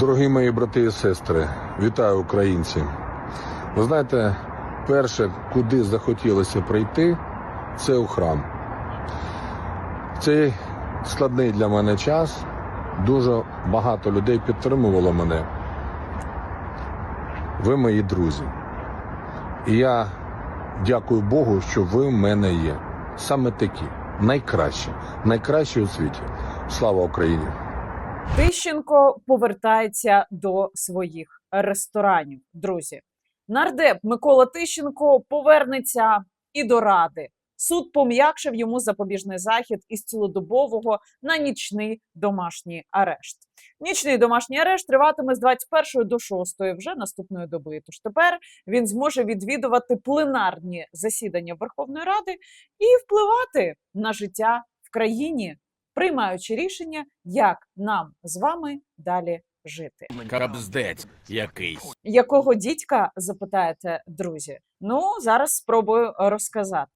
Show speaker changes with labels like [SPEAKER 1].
[SPEAKER 1] Дорогі мої брати і сестри, вітаю українці. Ви знаєте, перше, куди захотілося прийти, це у храм. Цей складний для мене час дуже багато людей підтримувало мене. Ви мої друзі. І я дякую Богу, що ви в мене є. Саме такі, найкращі, найкращі у світі. Слава Україні!
[SPEAKER 2] Тищенко повертається до своїх ресторанів. Друзі, нардеп Микола Тищенко повернеться і до ради. Суд пом'якшив йому запобіжний захід із цілодобового на нічний домашній арешт. Нічний домашній арешт триватиме з 21 до 6 вже наступної доби. Тож тепер він зможе відвідувати пленарні засідання Верховної Ради і впливати на життя в країні, приймаючи рішення, як нам з вами далі жити.
[SPEAKER 3] Кабздець якийсь.
[SPEAKER 2] Якого дідька запитаєте, друзі? Ну зараз спробую розказати.